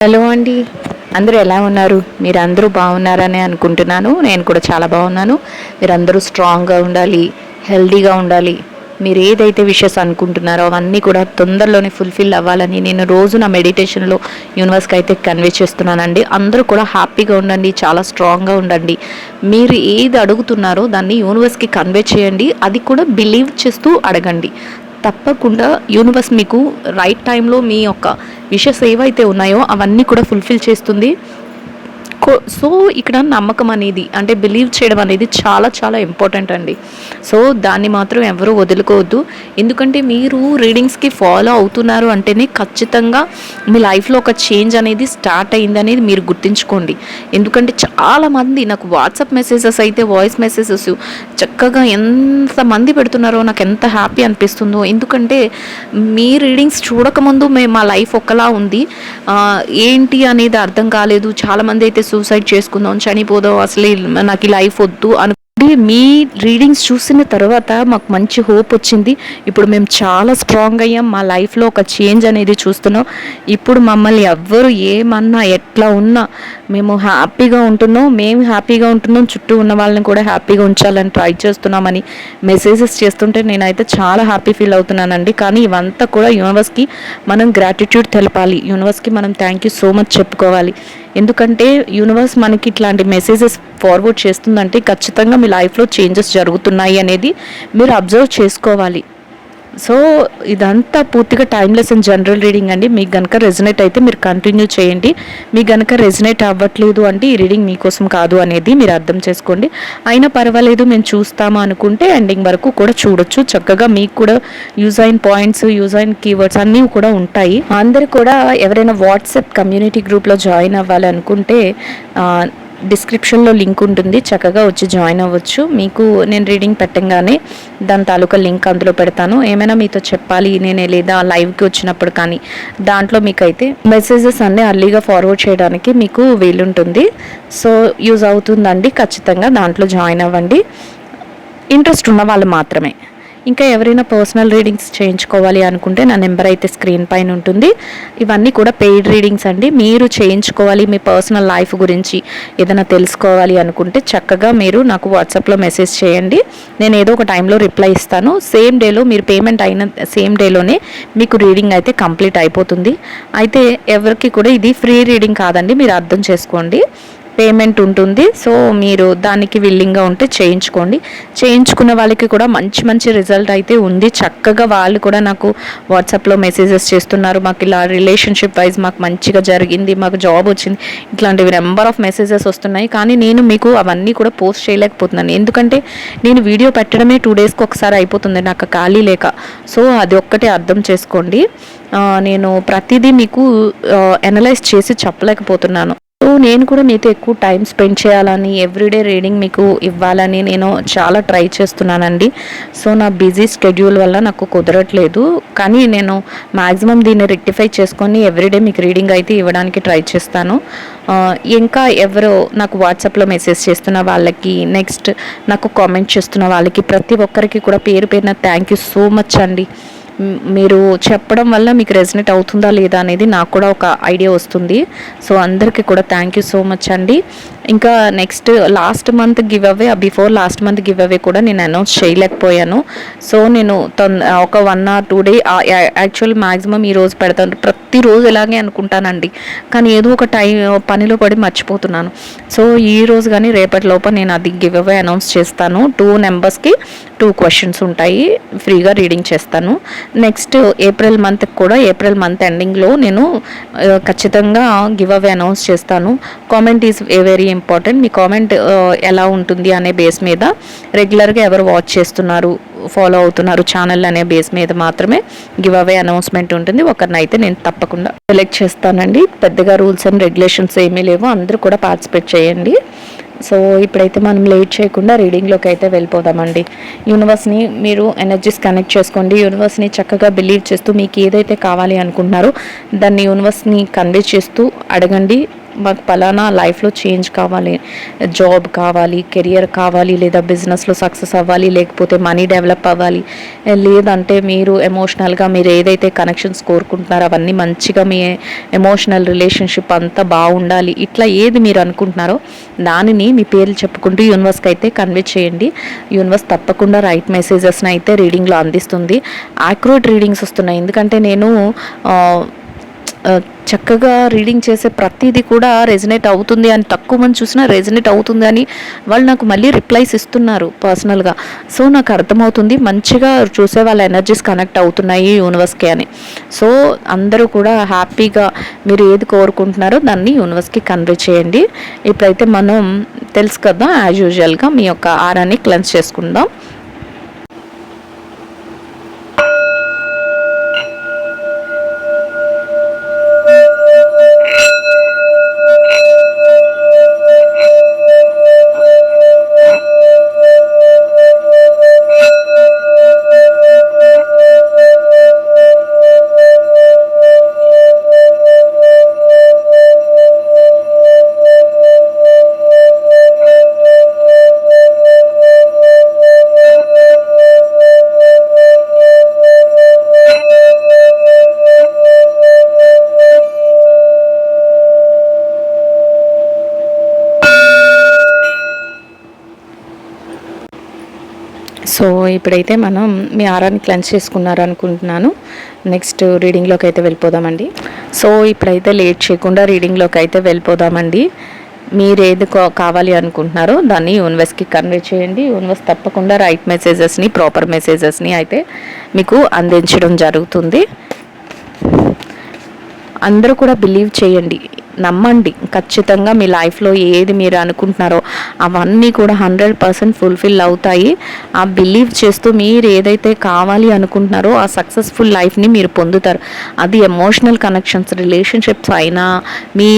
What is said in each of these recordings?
Hello అండి. అందరూ ఎలా ఉన్నారు? మీరు అందరూ బాగున్నారని అనుకుంటున్నాను. నేను కూడా చాలా బాగున్నాను. మీరందరూ స్ట్రాంగ్గా ఉండాలి హెల్దీగా ఉండాలి. మీరు ఏదైతే విషయస్ అనుకుంటున్నారో అవన్నీ కూడా తొందరలోనే ఫుల్ఫిల్ అవ్వాలని నేను రోజు నా మెడిటేషన్లో యూనివర్స్కి అయితే కన్వే చేస్తున్నానండి. అందరూ కూడా హ్యాపీగా ఉండండి చాలా స్ట్రాంగ్గా ఉండండి. మీరు ఏది అడుగుతున్నారో దాన్ని యూనివర్స్కి కన్వే చేయండి. అది కూడా బిలీవ్ చేస్తూ అడగండి. తప్పకుండా యూనివర్స్ మీకు రైట్ టైంలో మీ యొక్క విషెస్ ఏవైతే ఉన్నాయో అవన్నీ కూడా ఫుల్ఫిల్ చేస్తుంది. సో ఇక్కడ నమ్మకం అనేది అంటే బిలీవ్ చేయడం అనేది చాలా చాలా ఇంపార్టెంట్ అండి. సో దాన్ని మాత్రం ఎవరూ వదులుకోవద్దు. ఎందుకంటే మీరు రీడింగ్స్కి ఫాలో అవుతున్నారు అంటేనే ఖచ్చితంగా మీ లైఫ్లో ఒక చేంజ్ అనేది స్టార్ట్ అయింది అనేది మీరు గుర్తుంచుకోండి. ఎందుకంటే చాలామంది నాకు వాట్సాప్ మెసేజెస్ అయితే వాయిస్ మెసేజెస్ చక్కగా ఎంతమంది పెడుతున్నారో నాకు ఎంత హ్యాపీ అనిపిస్తుందో. ఎందుకంటే మీ రీడింగ్స్ చూడకముందు మేము మా లైఫ్ ఒకలా ఉంది. ఏంటి అనేది అర్థం కాలేదు. చాలామంది అయితే సూసైడ్ చేసుకుందాం చనిపోదాం అసలు నాకు ఈ లైఫ్ వద్దు అను మీ రీడింగ్స్ చూసిన తర్వాత మాకు మంచి హోప్ వచ్చింది. ఇప్పుడు మేము చాలా స్ట్రాంగ్ అయ్యాం. మా లైఫ్లో ఒక చేంజ్ అనేది చూస్తున్నాం. ఇప్పుడు మమ్మల్ని ఎవ్వరు ఏమన్నా ఎట్లా ఉన్నా మేము హ్యాపీగా ఉంటున్నాం. మేము హ్యాపీగా ఉంటున్నాం. చుట్టూ ఉన్న వాళ్ళని కూడా హ్యాపీగా ఉంచాలని ట్రై చేస్తున్నామని మెసేజెస్ చేస్తుంటే నేనైతే చాలా హ్యాపీ ఫీల్ అవుతున్నానండి. కానీ ఇవంతా కూడా యూనివర్స్కి మనం గ్రాటిట్యూడ్ తెలపాలి. యూనివర్స్కి మనం థ్యాంక్ యూ సో మచ్ చెప్పుకోవాలి. ఎందుకంటే యూనివర్స్ మనకి ఇట్లాంటి మెసేజెస్ ఫార్వర్డ్ చేస్తుందంటే ఖచ్చితంగా మీ లైఫ్లో చేంజెస్ జరుగుతున్నాయి అనేది మీరు అబ్జర్వ్ చేసుకోవాలి. సో ఇదంతా పూర్తిగా టైమ్లెస్ అండ్ జనరల్ రీడింగ్ అండి. మీకు కనుక రెజినేట్ అయితే మీరు కంటిన్యూ చేయండి. మీకు కనుక రెజినేట్ అవ్వట్లేదు అంటే ఈ రీడింగ్ మీకోసం కాదు అనేది మీరు అర్థం చేసుకోండి. అయినా పర్వాలేదు మేము చూస్తాము అనుకుంటే ఎండింగ్ వరకు కూడా చూడొచ్చు. చక్కగా మీకు కూడా యూజ్ అయిన పాయింట్స్ యూజ్ అయిన కీవర్డ్స్ అన్నీ కూడా ఉంటాయి. అందరు కూడా ఎవరైనా వాట్సాప్ కమ్యూనిటీ గ్రూప్లో జాయిన్ అవ్వాలనుకుంటే డిస్క్రిప్షన్లో లింక్ ఉంటుంది చక్కగా వచ్చి జాయిన్ అవ్వచ్చు. మీకు నేను రీడింగ్ పెట్టంగానే దాని తాలూకా లింక్ అందులో పెడతాను. ఏమైనా మీతో చెప్పాలి నేనే లేదా లైవ్కి వచ్చినప్పుడు కానీ దాంట్లో మీకు అయితే మెసేజెస్ అన్నీ అర్లీగా ఫార్వర్డ్ చేయడానికి మీకు వీలుంటుంది. సో యూజ్ అవుతుందండి ఖచ్చితంగా దాంట్లో జాయిన్ అవ్వండి. ఇంట్రెస్ట్ ఉన్న వాళ్ళు మాత్రమే. ఇంకా ఎవరైనా పర్సనల్ రీడింగ్స్ చేయించుకోవాలి అనుకుంటే నా నెంబర్ అయితే స్క్రీన్ పైన ఉంటుంది. ఇవన్నీ కూడా పెయిడ్ రీడింగ్స్ అండి. మీరు చేయించుకోవాలి మీ పర్సనల్ లైఫ్ గురించి ఏదైనా తెలుసుకోవాలి అనుకుంటే చక్కగా మీరు నాకు వాట్సాప్లో మెసేజ్ చేయండి. నేను ఏదో ఒక టైంలో రిప్లై ఇస్తాను. సేమ్ డేలో మీరు పేమెంట్ అయిన సేమ్ డేలోనే మీకు రీడింగ్ అయితే కంప్లీట్ అయిపోతుంది. అయితే ఎవరికి కూడా ఇది ఫ్రీ రీడింగ్ కాదండి. మీరు అర్థం చేసుకోండి. పేమెంట్ ఉంటుంది. సో మీరు దానికి విల్లింగ్గా ఉంటే చేయించుకోండి. చేయించుకున్న వాళ్ళకి కూడా మంచి మంచి రిజల్ట్ అయితే ఉంది. చక్కగా వాళ్ళు కూడా నాకు వాట్సాప్లో మెసేజెస్ చేస్తున్నారు. మాకు ఇలా రిలేషన్షిప్ వైజ్ మాకు మంచిగా జరిగింది మాకు జాబ్ వచ్చింది. ఇట్లాంటివి నెంబర్ ఆఫ్ మెసేజెస్ వస్తున్నాయి. కానీ నేను మీకు అవన్నీ కూడా పోస్ట్ చేయలేకపోతున్నాను. ఎందుకంటే నేను వీడియో పెట్టడమే టూ డేస్కి ఒకసారి అయిపోతుంది. నాకు ఖాళీ లేక. సో అది ఒక్కటే అర్థం చేసుకోండి. నేను ప్రతిదీ మీకు అనలైజ్ చేసి చెప్పలేకపోతున్నాను. నేను కూడా మీతో ఎక్కువ టైం స్పెండ్ చేయాలని ఎవ్రీడే రీడింగ్ మీకు ఇవ్వాలని నేను చాలా ట్రై చేస్తున్నానండి. సో నా బిజీ స్కెడ్యూల్ వల్ల నాకు కుదరట్లేదు. కానీ నేను మ్యాక్సిమం దీన్ని రెక్టిఫై చేసుకొని ఎవ్రీడే మీకు రీడింగ్ అయితే ఇవ్వడానికి ట్రై చేస్తాను. ఇంకా ఎవరో నాకు వాట్సాప్లో మెసేజ్ చేస్తున్న వాళ్ళకి నెక్స్ట్ నాకు కామెంట్ చేస్తున్న వాళ్ళకి ప్రతి ఒక్కరికి కూడా పేరు పేరున థ్యాంక్ యూ సో మచ్ అండి. మీరు చెప్పడం వల్ల మీకు రెజినేట్ అవుతుందా లేదా అనేది నాకు కూడా ఒక ఐడియా వస్తుంది. సో అందరికీ కూడా థ్యాంక్ యూ సో మచ్ అండి. ఇంకా next last month give away before last month give away కూడా నేను అనౌన్స్ చేయలేకపోయాను. సో నేను తొంద uh, ఒక one or two day actual maximum ఈ రోజు పెడతాను. ప్రతిరోజు ఇలాగే అనుకుంటానండి. కానీ ఏదో ఒక టైం పనిలో పడి మర్చిపోతున్నాను. సో ఈ రోజు కానీ రేపటి లోపల నేను అది గివ్ అవే అనౌన్స్ చేస్తాను టూ నెంబర్స్కి టూ క్వశ్చన్స్ ఉంటాయి ఫ్రీగా రీడింగ్ చేస్తాను. నెక్స్ట్ ఏప్రిల్ మంత్ కూడా ఏప్రిల్ మంత్ ఎండింగ్లో నేను ఖచ్చితంగా గివ్ అవే అనౌన్స్ చేస్తాను. Comment is very important. Me comment ఎలా ఉంటుంది అనే బేస్ మీద రెగ్యులర్గా ఎవరు వాచ్ చేస్తున్నారు ఫాలో అవుతున్నారు ఛానల్ అనే బేస్ మీద మాత్రమే గివ్ అవే అనౌన్స్మెంట్ ఉంటుంది. ఒకరినైతే నేను తప్పకుండా సెలెక్ట్ చేస్తానండి. పెద్దగా రూల్స్ అండ్ రెగ్యులేషన్స్ ఏమీ లేవు. అందరూ కూడా పార్టిసిపేట్ చేయండి. సో ఇప్పుడైతే మనం లేట్ చేయకుండా రీడింగ్లోకి అయితే వెళ్ళిపోదామండి. యూనివర్స్ని మీరు ఎనర్జీస్ కనెక్ట్ చేసుకోండి. యూనివర్స్ని చక్కగా బిలీవ్ చేస్తూ మీకు ఏదైతే కావాలి అనుకుంటున్నారో దాన్ని యూనివర్స్ని కన్వే చేస్తూ అడగండి. మాకు పలానా లైఫ్లో చేంజ్ కావాలి జాబ్ కావాలి కెరియర్ కావాలి లేదా బిజినెస్లో సక్సెస్ అవ్వాలి లేకపోతే మనీ డెవలప్ అవ్వాలి లేదంటే మీరు ఎమోషనల్గా మీరు ఏదైతే కనెక్షన్స్ కోరుకుంటున్నారో అవన్నీ మంచిగా మీ ఎమోషనల్ రిలేషన్షిప్ అంతా బాగుండాలి. ఇట్లా ఏది మీరు అనుకుంటున్నారో దానిని మీ పేర్లు చెప్పుకుంటూ యూనివర్స్కి అయితే కన్వే చేయండి. యూనివర్స్ తప్పకుండా రైట్ మెసేజెస్ని అయితే రీడింగ్లో అందిస్తుంది. యాక్యురేట్ రీడింగ్స్ వస్తున్నాయి. ఎందుకంటే నేను చక్కగా రీడింగ్ చేసే ప్రతిదీ కూడా రెజినేట్ అవుతుంది అని తక్కువ మంది చూసినా రెజినేట్ అవుతుంది అని వాళ్ళు నాకు మళ్ళీ రిప్లైస్ ఇస్తున్నారు పర్సనల్గా. సో నాకు అర్థమవుతుంది మంచిగా చూసే వాళ్ళ ఎనర్జీస్ కనెక్ట్ అవుతున్నాయి యూనివర్స్కి అని. సో అందరూ కూడా హ్యాపీగా మీరు ఏది కోరుకుంటున్నారో దాన్ని యూనివర్స్కి కన్వే చేయండి. ఇప్పుడైతే మనం తెలుసు కదా యాజ్ యూజువల్గా మీ యొక్క ఆరాన్ని క్లెన్స్ చేసుకుందాం. సో ఇప్పుడైతే మనం మీ ఆరాన్ని క్లెన్స్ చేసుకున్నారు అనుకుంటున్నాను. నెక్స్ట్ రీడింగ్లోకి అయితే వెళ్ళిపోదామండి. సో ఇప్పుడైతే లేట్ చేయకుండా రీడింగ్లోకి అయితే వెళ్ళిపోదామండి. మీరు ఏది కా- కావాలి అనుకుంటున్నారో దాన్ని యూనివర్స్కి కన్వే చేయండి. యూనివర్స్ తప్పకుండా రైట్ మెసేజెస్ని ప్రాపర్ మెసేజెస్ని అయితే మీకు అందించడం జరుగుతుంది. అందరూ కూడా బిలీవ్ చేయండి. నమ్మండి. ఖచ్చితంగా మీ లైఫ్లో ఏది మీరు అనుకుంటున్నారో అవన్నీ కూడా హండ్రెడ్ పర్సెంట్ ఫుల్ఫిల్ అవుతాయి. ఆ బిలీవ్ చేస్తూ మీరు ఏదైతే కావాలి అనుకుంటున్నారో ఆ సక్సెస్ఫుల్ లైఫ్ని మీరు పొందుతారు. అది ఎమోషనల్ కనెక్షన్స్ రిలేషన్షిప్స్ అయినా మీ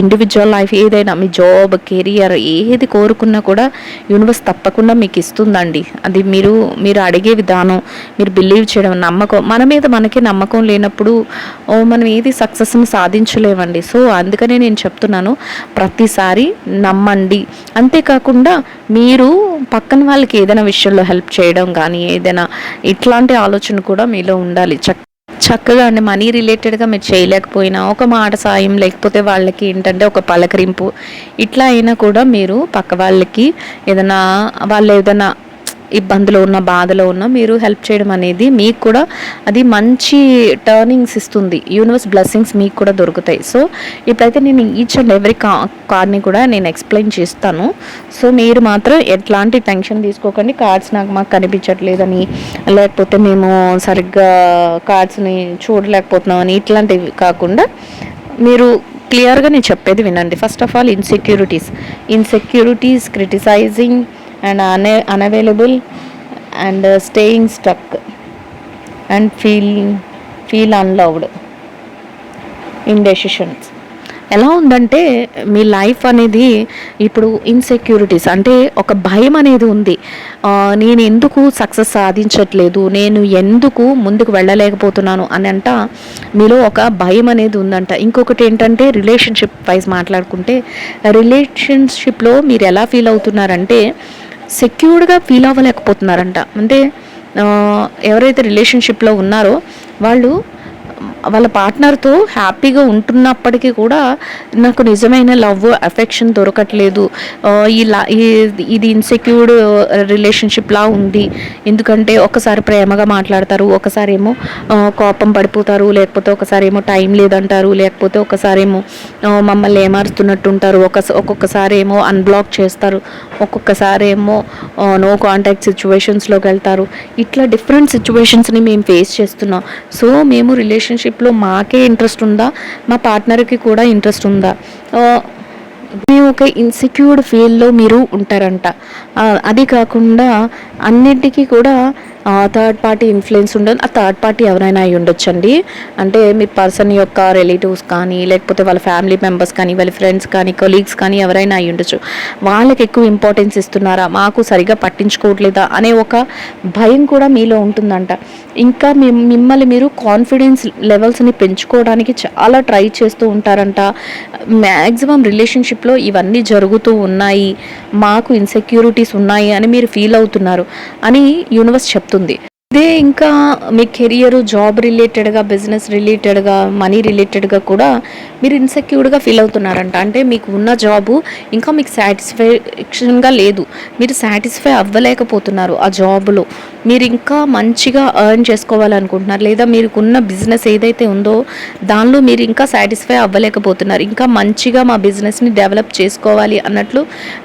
ఇండివిజువల్ లైఫ్ ఏదైనా మీ జాబ్ కెరియర్ ఏది కోరుకున్నా కూడా యూనివర్స్ తప్పకుండా మీకు ఇస్తుందండి. అది మీరు మీరు అడిగే విధానం మీరు బిలీవ్ చేయడం నమ్మకం మన మీద మనకి నమ్మకం లేనప్పుడు ఓ మనం ఏది సక్సెస్ని సాధించలేమండి. సో అందుకనే నేను చెప్తున్నాను ప్రతిసారి నమ్మండి. అంతేకాకుండా మీరు పక్కన వాళ్ళకి ఏదైనా విషయంలో హెల్ప్ చేయడం కానీ ఏదైనా ఇట్లాంటి ఆలోచన కూడా మీలో ఉండాలి. చక్ చక్కగా అండి మనీ రిలేటెడ్గా మీరు చేయలేకపోయినా ఒక మాట సాయం లేకపోతే వాళ్ళకి ఏంటంటే ఒక పలకరింపు ఇట్లా అయినా కూడా మీరు పక్క వాళ్ళకి ఏదైనా వాళ్ళు ఏదైనా ఇబ్బందులో ఉన్న బాధలో ఉన్న మీరు హెల్ప్ చేయడం అనేది మీకు కూడా అది మంచి టర్నింగ్స్ ఇస్తుంది. యూనివర్స్ బ్లెస్సింగ్స్ మీకు కూడా దొరుకుతాయి. సో ఇప్పుడైతే నేను ఈచ్ అండ్ ఎవ్రీ కా కార్డ్ని కూడా నేను ఎక్స్ప్లెయిన్ చేస్తాను. సో మీరు మాత్రం ఎట్లాంటి టెన్షన్ తీసుకోకండి. కార్డ్స్ నాకు మాకు కనిపించట్లేదని లేకపోతే మేము సరిగ్గా కార్డ్స్ని చూడలేకపోతున్నామని ఇట్లాంటివి కాకుండా మీరు క్లియర్గా నేను చెప్పేది వినండి. First of all insecurities insecurities criticising and అనే unavailable and staying stuck and feel feel unloved indecisions ఎలా ఉందంటే మీ లైఫ్ అనేది ఇప్పుడు ఇన్సెక్యూరిటీస్ అంటే ఒక భయం అనేది ఉంది. నేను ఎందుకు సక్సెస్ సాధించట్లేదు? నేను ఎందుకు ముందుకు వెళ్ళలేకపోతున్నాను? అని అంట మీలో ఒక భయం అనేది ఉందంట. ఇంకొకటి ఏంటంటే రిలేషన్షిప్ వైజ్ మాట్లాడుకుంటే రిలేషన్షిప్లో మీరు ఎలా ఫీల్ అవుతున్నారంటే సెక్యూర్డ్గా ఫీల్ అవ్వలేకపోతున్నారంట. అంటే ఎవరైతే రిలేషన్షిప్లో ఉన్నారో వాళ్ళు వాళ్ళ పార్ట్నర్తో హ్యాపీగా ఉంటున్నప్పటికీ కూడా నాకు నిజమైన లవ్ అఫెక్షన్ దొరకట్లేదు. ఈ ఇలా ఈ- ఇది ఇన్సెక్యూర్డ్ రిలేషన్షిప్లా ఉంది. ఎందుకంటే ఒకసారి ప్రేమగా మాట్లాడతారు ఒకసారి ఏమో కోపం పడిపోతారు లేకపోతే ఒకసారి ఏమో టైం లేదంటారు లేకపోతే ఒకసారి ఏమో మమ్మల్ని ఏమారుస్తున్నట్టు ఉంటారు ఒక ఒక్కొక్కసారి ఏమో అన్బ్లాక్ చేస్తారు ఒక్కొక్కసారి ఏమో నో కాంటాక్ట్ సిచ్యువేషన్స్లోకి వెళ్తారు. ఇట్లా డిఫరెంట్ సిచ్యువేషన్స్ని మేము ఫేస్ చేస్తున్నాం. సో మేము రిలేషన్షిప్ రిలేషన్షిప్లో మాకే ఇంట్రెస్ట్ ఉందా? మా పార్ట్నర్కి కూడా ఇంట్రెస్ట్ ఉందా? మీ ఒక ఇన్సెక్యూర్డ్ ఫీల్లో మీరు ఉంటారంట. అది కాకుండా అన్నిటికీ కూడా థర్డ్ పార్టీ ఇన్ఫ్లుయెన్స్ ఉండదు. ఆ థర్డ్ పార్టీ ఎవరైనా అయి ఉండొచ్చండి. అంటే మీ పర్సన్ యొక్క రిలేటివ్స్ కానీ లేకపోతే వాళ్ళ ఫ్యామిలీ మెంబర్స్ కానీ వాళ్ళ ఫ్రెండ్స్ కానీ కొలీగ్స్ కానీ ఎవరైనా అయి ఉండొచ్చు. వాళ్ళకి ఎక్కువ ఇంపార్టెన్స్ ఇస్తున్నారా? మాకు సరిగా పట్టించుకోవట్లేదా? అనే ఒక భయం కూడా మీలో ఉంటుందంట. ఇంకా మిమ్- మిమ్మల్ని మీరు కాన్ఫిడెన్స్ లెవెల్స్ని పెంచుకోవడానికి చాలా ట్రై చేస్తూ ఉంటారంట. మ్యాక్సిమం రిలేషన్షిప్లో ఇవన్నీ జరుగుతూ ఉన్నాయి. మాకు ఇన్సెక్యూరిటీస్ ఉన్నాయి అని మీరు ఫీల్ అవుతున్నారు. అని యూనివర్స్ చెప్తుంది ఇదే ఇంకా మీ కెరియర్ జాబ్ రిలేటెడ్గా బిజినెస్ రిలేటెడ్గా మనీ రిలేటెడ్గా కూడా మీరు ఇన్సెక్యూర్డ్గా ఫీల్ అవుతున్నారంట. అంటే మీకు ఉన్న జాబు ఇంకా మీకు సాటిస్ఫాక్షన్గా లేదు. మీరు సాటిస్ఫై అవ్వలేకపోతున్నారు ఆ జాబ్లో. మీరు ఇంకా మంచిగా ఎర్న్ చేసుకోవాలనుకుంటున్నారు. లేదా మీరుకున్న బిజినెస్ ఏదైతే ఉందో దానిలో మీరు ఇంకా సాటిస్ఫై అవ్వలేకపోతున్నారు. ఇంకా మంచిగా మా బిజినెస్ని డెవలప్ చేసుకోవాలి అన్నట్లు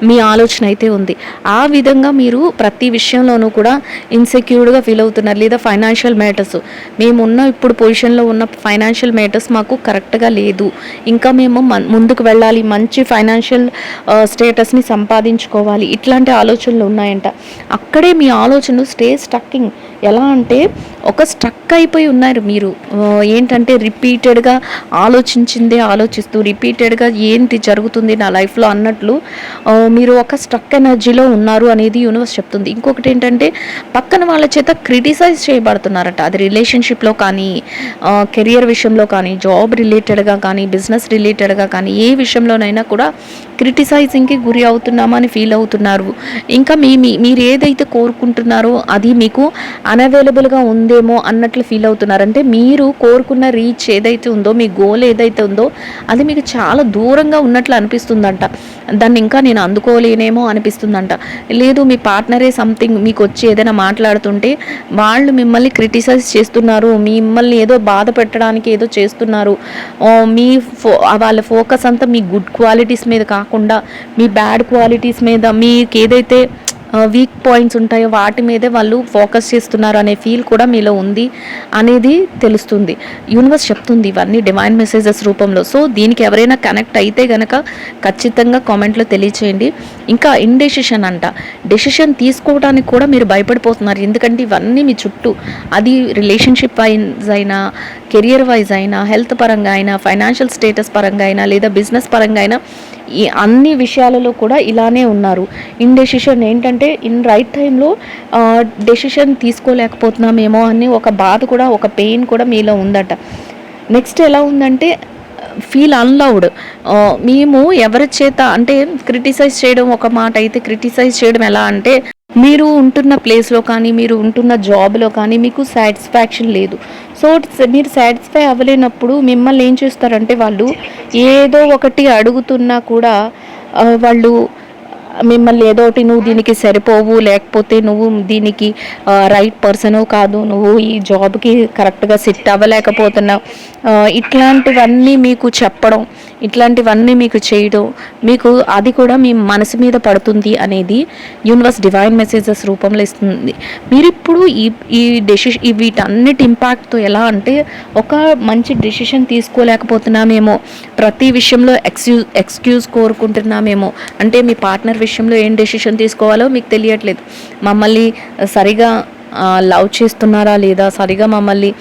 మీ ఆలోచన అయితే ఉంది. ఆ విధంగా మీరు ప్రతి విషయంలోనూ కూడా ఇన్సెక్యూర్డ్గా ఫీల్ అవుతున్నారు లేదా ఫైనాన్షియల్ మ్యాటర్స్ మేమున్న ఇప్పుడు పొజిషన్లో ఉన్న ఫైనాన్షియల్ మ్యాటర్స్ మాకు కరెక్ట్గా లేదు. ఇంకా మేము ముందుకు వెళ్ళాలి మంచి ఫైనాన్షియల్ స్టేటస్ని uh, సంపాదించుకోవాలి. ఇట్లాంటి ఆలోచనలు ఉన్నాయంట. అక్కడే మీ ఆలోచనలు స్టే స్టక్కింగ్ ఎలా అంటే ఒక స్ట్రక్ అయిపోయి ఉన్నారు మీరు. ఏంటంటే రిపీటెడ్గా ఆలోచించిందే ఆలోచిస్తూ రిపీటెడ్గా ఏంటి జరుగుతుంది నా లైఫ్లో అన్నట్లు మీరు ఒక స్ట్రక్ ఎనర్జీలో ఉన్నారు అనేది యూనివర్స్ చెప్తుంది. ఇంకొకటి ఏంటంటే పక్కన వాళ్ళ చేత క్రిటిసైజ్ చేయబడుతున్నారట. అది రిలేషన్షిప్లో కానీ కెరియర్ విషయంలో కానీ జాబ్ రిలేటెడ్గా కానీ బిజినెస్ రిలేటెడ్గా కానీ ఏ విషయంలోనైనా కూడా క్రిటిసైజింగ్కి గురి అవుతున్నామని ఫీల్ అవుతున్నారు. ఇంకా మీ మీరు ఏదైతే కోరుకుంటున్నారో అది మీకు అనవైలబుల్గా ఉందేమో అన్నట్లు ఫీల్ అవుతున్నారు. అంటే మీరు కోరుకున్న రీచ్ ఏదైతే ఉందో మీ గోల్ ఏదైతే ఉందో అది మీకు చాలా దూరంగా ఉన్నట్లు అనిపిస్తుందంట. దాన్ని ఇంకా నేను అందుకోలేనేమో అనిపిస్తుందంట. లేదు మీ పార్ట్నరే సంథింగ్ మీకు వచ్చి ఏదైనా మాట్లాడుతుంటే వాళ్ళు మిమ్మల్ని క్రిటిసైజ్ చేస్తున్నారు. మిమ్మల్ని ఏదో బాధ పెట్టడానికి ఏదో చేస్తున్నారు. మీ ఫో వాళ్ళ ఫోకస్ అంతా మీ గుడ్ క్వాలిటీస్ మీద కాకుండా మీ బ్యాడ్ క్వాలిటీస్ మీద మీకు ఏదైతే వీక్ పాయింట్స్ ఉంటాయో వాటి మీదే వాళ్ళు ఫోకస్ చేస్తున్నారు అనే ఫీల్ కూడా మీలో ఉంది అనేది తెలుస్తుంది. యూనివర్స్ చెప్తుంది ఇవన్నీ డివైన్ మెసేజెస్ రూపంలో. సో దీనికి ఎవరైనా కనెక్ట్ అయితే కనుక ఖచ్చితంగా కామెంట్లో తెలియచేయండి. ఇంకా ఇండెసిషన్ అంట. డెసిషన్ తీసుకోవడానికి కూడా మీరు భయపడిపోతున్నారు. ఎందుకంటే ఇవన్నీ మీ చుట్టూ అది రిలేషన్షిప్ వైజ్ అయినా కెరియర్ వైజ్ అయినా హెల్త్ పరంగా అయినా ఫైనాన్షియల్ స్టేటస్ పరంగా అయినా లేదా బిజినెస్ పరంగా అయినా ఈ అన్ని విషయాలలో కూడా ఇలానే ఉన్నారు. ఇండెసిషన్ ఏంటంటే ఇన్ రైట్ టైంలో డెసిషన్ తీసుకోలేకపోతున్నామేమో అని ఒక బాధ కూడా ఒక పెయిన్ కూడా మీలో ఉందట. నెక్స్ట్ ఎలా ఉందంటే ఫీల్ అన్లౌడ్. మేము ఎవరి చేత అంటే క్రిటిసైజ్ చేయడం ఒక మాట అయితే క్రిటిసైజ్ చేయడం ఎలా అంటే మీరు ఉంటున్న ప్లేస్లో కానీ మీరు ఉంటున్న జాబ్లో కానీ మీకు సాటిస్ఫాక్షన్ లేదు. సో మీరు సాటిస్ఫై అవ్వలేనప్పుడు మిమ్మల్ని ఏం చేస్తారంటే వాళ్ళు ఏదో ఒకటి అడుగుతున్నా కూడా వాళ్ళు మిమ్మల్ని ఏదో ఒకటి నువ్వు దీనికి సరిపోవు లేకపోతే నువ్వు దీనికి రైట్ పర్సన్ కాదు నువ్వు ఈ జాబ్కి కరెక్ట్గా సెట్ అవ్వలేకపోతున్నావు. ఇట్లాంటివన్నీ మీకు చెప్పడం ఇట్లాంటివన్నీ మీకు చేయడం మీకు అది కూడా మీ మనసు మీద పడుతుంది అనేది యూనివర్స్ డివైన్ మెసేజెస్ రూపంలో ఇస్తుంది. మీరు ఇప్పుడు ఈ ఈ డెసిషన్ ఈ వీటన్నిటి ఇంపాక్ట్తో ఎలా అంటే ఒక మంచి డెసిషన్ తీసుకోలేకపోతున్నామేమో ప్రతి విషయంలో ఎక్స్క్యూజ్ ఎక్స్క్యూజ్ కోరుకుంటున్నామేమో అంటే మీ పార్ట్నర్ విషయంలో ఏం డెసిషన్ తీసుకోవాలో మీకు తెలియట్లేదు. మమ్మల్ని సరిగా లవ్ చేస్తున్నారా లేదా సరిగా మమ్మల్ని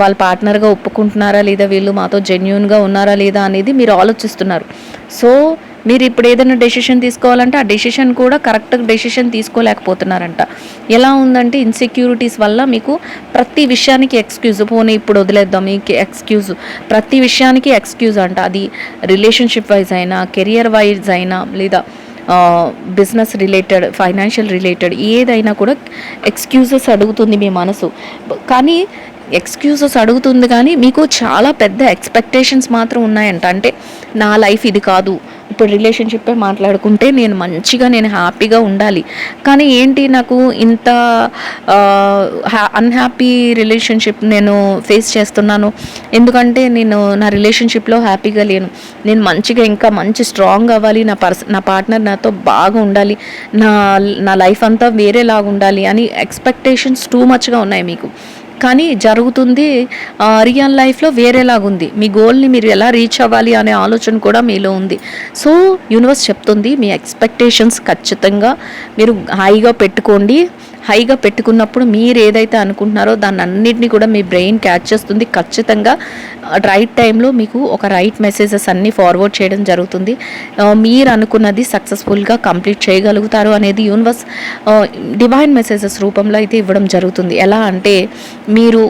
వాళ్ళ పార్ట్నర్గా ఒప్పుకుంటున్నారా లేదా వీళ్ళు మాతో జెన్యున్గా ఉన్నారా లేదా అనేది మీరు ఆలోచిస్తున్నారు. సో మీరు ఇప్పుడు ఏదైనా డెసిషన్ తీసుకోవాలంటే ఆ డెసిషన్ కూడా కరెక్ట్ డెసిషన్ తీసుకోలేకపోతున్నారంట. ఎలా ఉందంటే ఇన్సెక్యూరిటీస్ వల్ల మీకు ప్రతి విషయానికి ఎక్స్క్యూజ్ పోనీ ఇప్పుడు వదిలేద్దాం మీకు ఎక్స్క్యూజ్ ప్రతి విషయానికి ఎక్స్క్యూజ్ అంట. అది రిలేషన్షిప్ వైజ్ అయినా కెరియర్ వైజ్ అయినా లేదా బిజినెస్ రిలేటెడ్ ఫైనాన్షియల్ రిలేటెడ్ ఏదైనా కూడా ఎక్స్క్యూజెస్ అడుగుతుంది మీ మనసు. కానీ ఎక్స్క్యూజెస్ అడుగుతుంది కానీ మీకు చాలా పెద్ద ఎక్స్పెక్టేషన్స్ మాత్రం ఉన్నాయంట. అంటే నా లైఫ్ ఇది కాదు. ఇప్పుడు రిలేషన్షిప్పే మాట్లాడుకుంటే నేను మంచిగా నేను హ్యాపీగా ఉండాలి. కానీ ఏంటి నాకు ఇంత అన్హ్యాపీ రిలేషన్షిప్ నేను ఫేస్ చేస్తున్నాను? ఎందుకంటే నేను నా రిలేషన్షిప్లో హ్యాపీగా లేను. నేను మంచిగా ఇంకా మంచి స్ట్రాంగ్ అవ్వాలి. నా పర్స నా పార్ట్నర్ నాతో బాగా ఉండాలి. నా నా లైఫ్ అంతా వేరేలాగా ఉండాలి అని ఎక్స్పెక్టేషన్స్ టూ మచ్గా ఉన్నాయి మీకు. కానీ జరుగుతుంది రియల్ లైఫ్లో వేరేలాగుంది. మీ గోల్ని మీరు ఎలా రీచ్ అవ్వాలి అనే ఆలోచన కూడా మీలో ఉంది. సో యూనివర్స్ చెప్తుంది మీ ఎక్స్పెక్టేషన్స్ ఖచ్చితంగా మీరు హాయిగా పెట్టుకోండి. హైగా పెట్టుకున్నప్పుడు మీరు ఏదైతే అనుకుంటున్నారో దాన్ని అన్నిటిని కూడా మీ బ్రెయిన్ క్యాచ్ చేస్తుంది. ఖచ్చితంగా రైట్ టైంలో మీకు ఒక రైట్ మెసేజెస్ అన్నీ ఫార్వర్డ్ చేయడం జరుగుతుంది. మీరు అనుకున్నది సక్సెస్ఫుల్గా కంప్లీట్ చేయగలుగుతారు అనేది యూనివర్స్ డివైన్ మెసేజెస్ రూపంలో అయితే ఇవ్వడం జరుగుతుంది. ఎలా అంటే మీరు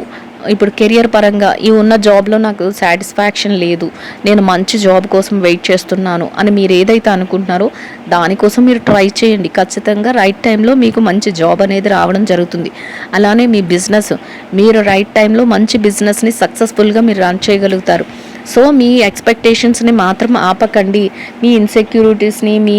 ఇప్పుడు కెరియర్ పరంగా ఈ ఉన్న జాబ్లో నాకు సాటిస్ఫాక్షన్ లేదు. నేను మంచి జాబ్ కోసం వెయిట్ చేస్తున్నాను అని మీరు ఏదైతే అనుకుంటున్నారో దానికోసం మీరు ట్రై చేయండి. ఖచ్చితంగా రైట్ టైంలో మీకు మంచి జాబ్ అనేది రావడం జరుగుతుంది. అలానే మీ బిజినెస్ మీరు రైట్ టైంలో మంచి బిజినెస్ని సక్సెస్ఫుల్గా మీరు రన్ చేయగలుగుతారు. సో మీ ఎక్స్పెక్టేషన్స్ని మాత్రం ఆపకండి. మీ ఇన్సెక్యూరిటీస్ని మీ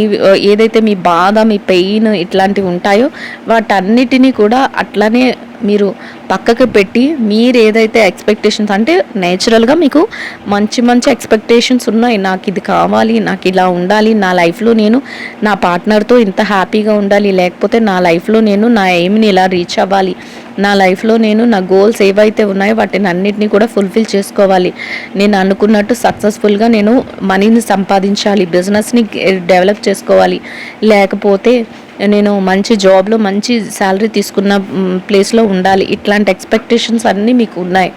ఏదైతే మీ బాధ మీ పెయిన్ ఇట్లాంటివి ఉంటాయో వాటన్నిటినీ కూడా అట్లానే మీరు పక్కకు పెట్టి మీరు ఏదైతే ఎక్స్పెక్టేషన్స్ అంటే నేచురల్గా మీకు మంచి మంచి ఎక్స్పెక్టేషన్స్ ఉన్నాయి నాకు ఇది కావాలి నాకు ఇలా ఉండాలి నా లైఫ్లో నేను నా పార్ట్నర్తో ఇంత హ్యాపీగా ఉండాలి లేకపోతే నా లైఫ్లో నేను నా ఎయిమ్ని ఇలా రీచ్ అవ్వాలి నా లైఫ్లో నేను నా గోల్స్ ఏవైతే ఉన్నాయో వాటిని అన్నిటినీ కూడా ఫుల్ఫిల్ చేసుకోవాలి. నేను అనుకున్నట్టు సక్సెస్ఫుల్గా నేను మనీని సంపాదించాలి బిజినెస్ని డెవలప్ చేసుకోవాలి. లేకపోతే నేను మంచి జాబ్లో మంచి శాలరీ తీసుకున్న ప్లేస్లో ఉండాలి. ఇట్లాంటి ఎక్స్పెక్టేషన్స్ అన్నీ మీకు ఉన్నాయి.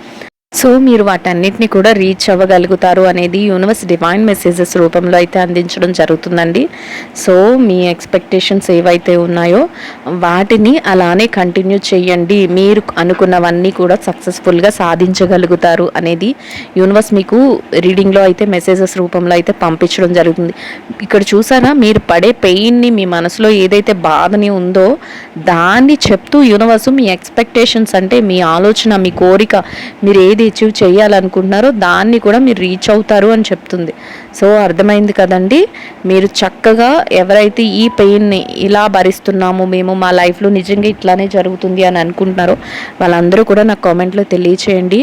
సో మీరు వాటన్నిటిని కూడా రీచ్ అవ్వగలుగుతారు అనేది యూనివర్స్ డివైన్ మెసేజెస్ రూపంలో అయితే అందించడం జరుగుతుందండి. సో మీ ఎక్స్పెక్టేషన్స్ ఏవైతే ఉన్నాయో వాటిని అలానే కంటిన్యూ చేయండి. మీరు అనుకున్నవన్నీ కూడా సక్సెస్ఫుల్గా సాధించగలుగుతారు అనేది యూనివర్స్ మీకు రీడింగ్లో అయితే మెసేజెస్ రూపంలో అయితే పంపించడం జరుగుతుంది. ఇక్కడ చూసారా? మీరు పడే పెయిన్ని మీ మనసులో ఏదైతే బాధని ఉందో దాన్ని చెప్తూ యూనివర్స్ మీ ఎక్స్పెక్టేషన్స్ అంటే మీ ఆలోచన మీ కోరిక మీరు ఏది అచీవ్ చేయాలనుకుంటున్నారో దాన్ని కూడా మీరు రీచ్ అవుతారు అని చెప్తుంది. సో అర్థమైంది కదండి? మీరు చక్కగా ఎవరైతే ఈ పెయిన్ని ఇలా భరిస్తున్నాము మేము మా లైఫ్లో నిజంగా ఇట్లానే జరుగుతుంది అని అనుకుంటున్నారో వాళ్ళందరూ కూడా నాకు కామెంట్లో తెలియచేయండి.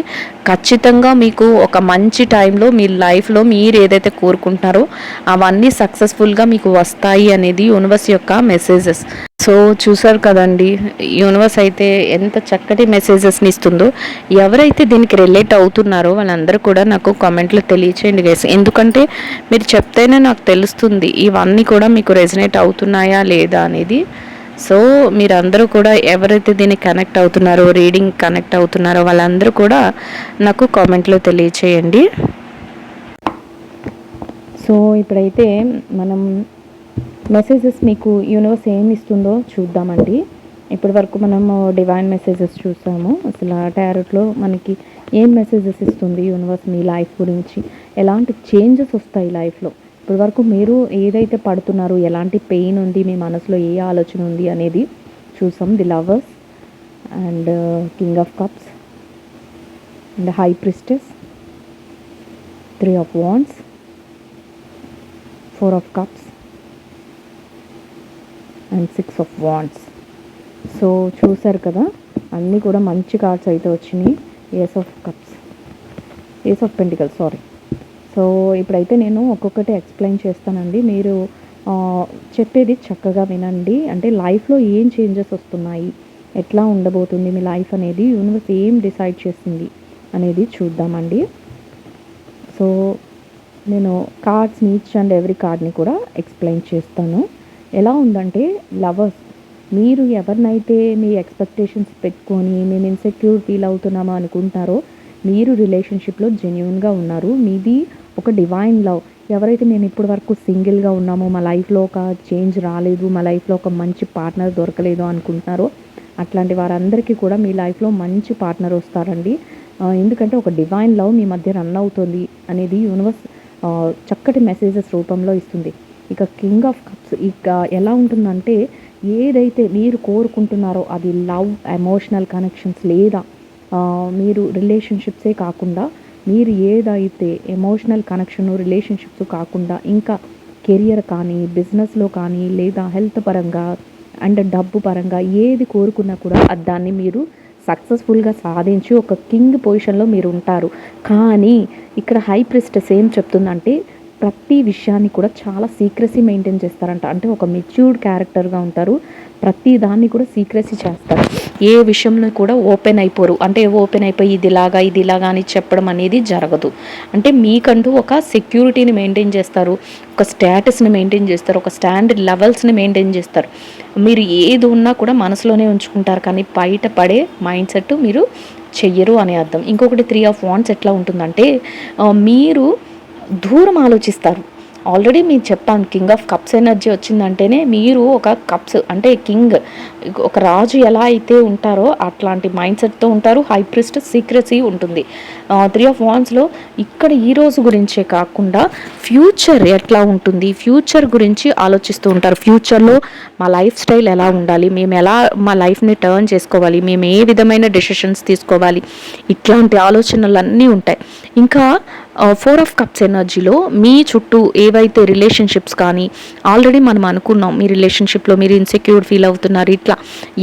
ఖచ్చితంగా మీకు ఒక మంచి టైంలో మీ లైఫ్లో మీరు ఏదైతే కోరుకుంటున్నారో అవన్నీ సక్సెస్ఫుల్గా మీకు వస్తాయి అనేది యూనివర్స్ యొక్క మెసేజెస్ సో చూసారు కదండి. యూనివర్స్ అయితే ఎంత చక్కటి మెసేజెస్ని ఇస్తుందో. ఎవరైతే దీనికి రిలేట్ అవుతున్నారో వాళ్ళందరూ కూడా నాకు కామెంట్లో తెలియచేయండి గైస్ ఎందుకంటే మీరు చెప్తేనే నాకు తెలుస్తుంది ఇవన్నీ కూడా మీకు రెజినేట్ అవుతున్నాయా లేదా అనేది. సో మీరందరూ కూడా ఎవరైతే దీనికి కనెక్ట్ అవుతున్నారో రీడింగ్ కనెక్ట్ అవుతున్నారో వాళ్ళందరూ కూడా నాకు కామెంట్లో తెలియచేయండి. సో ఇప్పుడైతే మనం మెసేజెస్ మీకు యూనివర్స్ ఏమి ఇస్తుందో చూద్దామండి. ఇప్పటి వరకు మనము డివైన్ మెసేజెస్ చూసాము. అసలు టారెట్లో మనకి ఏం మెసేజెస్ ఇస్తుంది యూనివర్స్ మీ లైఫ్ గురించి? ఎలాంటి చేంజెస్ వస్తాయి లైఫ్లో ఇప్పటి వరకు మీరు ఏదైతే పడుతున్నారో ఎలాంటి పెయిన్ ఉంది మీ మనసులో ఏ ఆలోచన ఉంది అనేది చూసాం. The lovers and king of cups and high priestess three of wands four of cups and six of wands so చూసారు కదా? అన్నీ కూడా మంచి కార్డ్స్ అయితే వచ్చినాయి. Ace of cups ace of pentacle sorry so ఇప్పుడైతే నేను ఒక్కొక్కటి ఎక్స్ప్లెయిన్ చేస్తానండి. మీరు చెప్పేది చక్కగా వినండి. అంటే లైఫ్లో ఏం చేంజెస్ వస్తున్నాయి? ఎట్లా ఉండబోతుంది మీ లైఫ్ అనేది? యూనివర్స్ ఏం డిసైడ్ చేసింది అనేది చూద్దామండి. సో నేను కార్డ్స్ ఈచ్ అండ్ ఎవ్రీ కార్డ్ని కూడా ఎక్స్ప్లెయిన్ చేస్తాను. ఎలా ఉందంటే లవర్స్ మీరు ఎవరినైతే మీ ఎక్స్పెక్టేషన్స్ పెట్టుకొని మేము ఇన్సెక్యూర్ ఫీల్ అవుతున్నామో అనుకుంటారో మీరు రిలేషన్షిప్లో జెన్యున్గా ఉన్నారు. మీది ఒక డివైన్ లవ్ ఎవరైతే మేము ఇప్పటి వరకు సింగిల్గా ఉన్నామో మా లైఫ్లో ఒక చేంజ్ రాలేదు మా లైఫ్లో ఒక మంచి పార్ట్నర్ దొరకలేదు అనుకుంటున్నారో అట్లాంటి వారందరికీ కూడా మీ లైఫ్లో మంచి పార్ట్నర్ వస్తారండి. ఎందుకంటే ఒక డివైన్ లవ్ మీ మధ్య రన్ అవుతుంది అనేది యూనివర్స్ చక్కటి మెసేజెస్ రూపంలో ఇస్తుంది. ఇక కింగ్ ఆఫ్ కప్స్ ఇక ఎలా ఉంటుందంటే ఏదైతే మీరు కోరుకుంటున్నారో అది లవ్ ఎమోషనల్ కనెక్షన్స్ లేదా మీరు రిలేషన్షిప్సే కాకుండా మీరు ఏదైతే ఎమోషనల్ కనెక్షన్ రిలేషన్షిప్స్ కాకుండా ఇంకా కెరియర్ కానీ బిజినెస్లో కానీ లేదా హెల్త్ పరంగా అండ్ డబ్బు పరంగా ఏది కోరుకున్నా కూడా దాన్ని మీరు సక్సెస్ఫుల్గా సాధించి ఒక కింగ్ పొజిషన్లో మీరు ఉంటారు. కానీ ఇక్కడ హై ప్రిస్టెస్ ఏం చెప్తుందంటే ప్రతి విషయాన్ని కూడా చాలా సీక్రసీ మెయింటైన్ చేస్తారంట. అంటే ఒక మెచ్యూర్డ్ క్యారెక్టర్గా ఉంటారు. ప్రతి దాన్ని కూడా సీక్రసీ చేస్తారు. ఏ విషయంలో కూడా ఓపెన్ అయిపోరు. అంటే ఓపెన్ అయిపోయి ఇది ఇలాగా ఇది ఇలాగా అని చెప్పడం అనేది జరగదు. అంటే మీకంటూ ఒక సెక్యూరిటీని మెయింటైన్ చేస్తారు. ఒక స్టేటస్ని మెయింటైన్ చేస్తారు. ఒక స్టాండర్డ్ లెవెల్స్ని మెయింటైన్ చేస్తారు. మీరు ఏది ఉన్నా కూడా మనసులోనే ఉంచుకుంటారు. కానీ బయట పడే మైండ్ సెట్ మీరు చెయ్యరు అని అర్థం. ఇంకొకటి త్రీ ఆఫ్ వాన్స్ ఎట్లా ఉంటుందంటే మీరు దూరం ఆలోచిస్తారు. ఆల్రెడీ మీరు చెప్పాను కింగ్ ఆఫ్ కప్స్ ఎనర్జీ వచ్చిందంటేనే మీరు ఒక కప్స్ అంటే కింగ్ ఒక రాజు ఎలా అయితే ఉంటారో అట్లాంటి మైండ్ సెట్తో ఉంటారు హైప్రిస్ట్ సీక్రసీ ఉంటుంది. త్రీ ఆఫ్ వాన్స్లో ఇక్కడ ఈ రోజు గురించే కాకుండా ఫ్యూచర్ ఎట్లా ఉంటుంది? ఫ్యూచర్ గురించి ఆలోచిస్తూ ఉంటారు. ఫ్యూచర్లో మా లైఫ్ స్టైల్ ఎలా ఉండాలి? మేము ఎలా మా లైఫ్ని టర్న్ చేసుకోవాలి? మేము ఏ విధమైన డెసిషన్స్ తీసుకోవాలి? ఇట్లాంటి ఆలోచనలు అన్నీ ఉంటాయి. ఇంకా ఫోర్ ఆఫ్ కప్స్ ఎనర్జీలో మీ చుట్టూ ఏవైతే రిలేషన్షిప్స్ కానీ ఆల్రెడీ మనం అనుకున్నాం మీ రిలేషన్షిప్లో మీరు ఇన్సెక్యూర్ ఫీల్ అవుతున్నారు ఇట్లా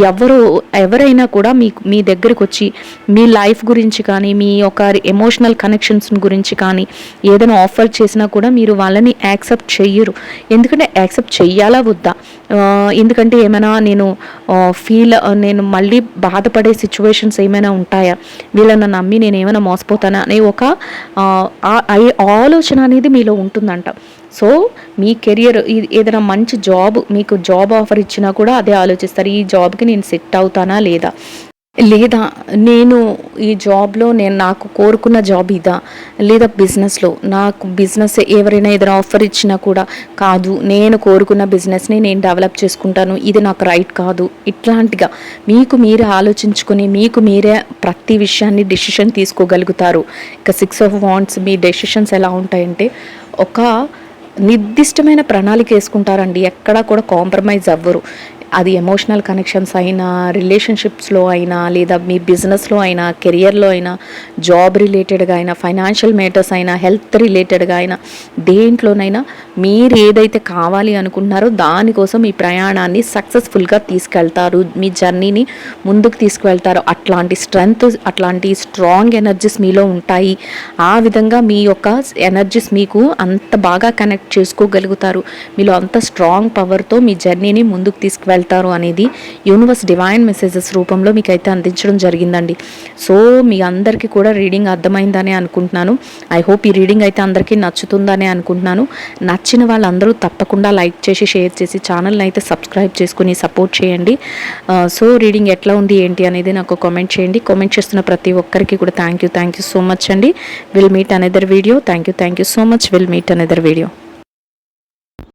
ఎవరు ఎవరైనా కూడా మీ మీ దగ్గరికి వచ్చి మీ లైఫ్ గురించి కానీ మీ యొక్క ఎమోషనల్ కనెక్షన్స్ గురించి కానీ ఏదైనా ఆఫర్ చేసినా కూడా మీరు వాళ్ళని యాక్సెప్ట్ చెయ్యరు. ఎందుకంటే యాక్సెప్ట్ చెయ్యాలా వద్దా? ఎందుకంటే ఏమైనా నేను ఫీల్ నేను మళ్ళీ బాధపడే సిచ్యువేషన్స్ ఏమైనా ఉంటాయా? వీళ్ళని నమ్మి నేను ఏమైనా మోసపోతానా? అనే ఒక ఆలోచన అనేది మీలో ఉంటుందంట. సో మీ కెరియర్ ఏదైనా మంచి జాబ్ మీకు జాబ్ ఆఫర్ ఇచ్చినా కూడా అదే ఆలోచిస్తారు. ఈ జాబ్కి నేను సెట్ అవుతానా లేదా? లేదా నేను ఈ జాబ్లో నేను నాకు కోరుకున్న జాబ్ ఇదా? లేదా బిజినెస్లో? నాకు బిజినెస్ ఎవరైనా ఏదైనా ఆఫర్ ఇచ్చినా కూడా కాదు నేను కోరుకున్న బిజినెస్ని నేను డెవలప్ చేసుకుంటాను ఇది నాకు రైట్ కాదు. ఇట్లాంటిగా మీకు మీరే ఆలోచించుకొని మీకు మీరే ప్రతి విషయాన్ని డెసిషన్ తీసుకోగలుగుతారు. ఇక సిక్స్ ఆఫ్ వాంట్స్ మీ డెసిషన్స్ ఎలా ఉంటాయంటే ఒక నిర్దిష్టమైన ప్రణాళిక వేసుకుంటారండి. ఎక్కడా కూడా కాంప్రమైజ్ అవ్వరు. అది ఎమోషనల్ కనెక్షన్స్ అయినా రిలేషన్షిప్స్లో అయినా లేదా మీ బిజినెస్లో అయినా కెరియర్లో అయినా జాబ్ రిలేటెడ్గా అయినా ఫైనాన్షియల్ మేటర్స్ అయినా హెల్త్ రిలేటెడ్గా అయినా దేంట్లోనైనా మీరు ఏదైతే కావాలి అనుకుంటున్నారో దానికోసం మీ ప్రయాణాన్ని సక్సెస్ఫుల్గా తీసుకెళ్తారు. మీ జర్నీని ముందుకు తీసుకువెళ్తారు అట్లాంటి స్ట్రెంగ్త్ అట్లాంటి స్ట్రాంగ్ ఎనర్జీస్ మీలో ఉంటాయి. ఆ విధంగా మీ యొక్క ఎనర్జీస్ మీకు అంత బాగా కనెక్ట్ చేసుకోగలుగుతారు. మీలో అంత స్ట్రాంగ్ పవర్తో మీ జర్నీని ముందుకు తీసుకువెళ్తారు వెళ్తారు అనేది యూనివర్స్ డివైన్ మెసేజెస్ రూపంలో మీకు అయితే అందించడం జరిగిందండి. సో మీ అందరికీ కూడా రీడింగ్ అర్థమైందని అనుకుంటున్నాను. ఐ హోప్ ఈ రీడింగ్ అయితే అందరికీ నచ్చుతుందని అనుకుంటున్నాను. నచ్చిన వాళ్ళందరూ తప్పకుండా లైక్ చేసి షేర్ చేసి ఛానల్ని అయితే సబ్స్క్రైబ్ చేసుకుని సపోర్ట్ చేయండి. సో రీడింగ్ ఎట్లా ఉంది ఏంటి అనేది నాకు కామెంట్ చేయండి. కామెంట్ చేస్తున్న ప్రతి ఒక్కరికి కూడా thank you thank you so much అండి. Will meet another video thank you thank you so much will meet another video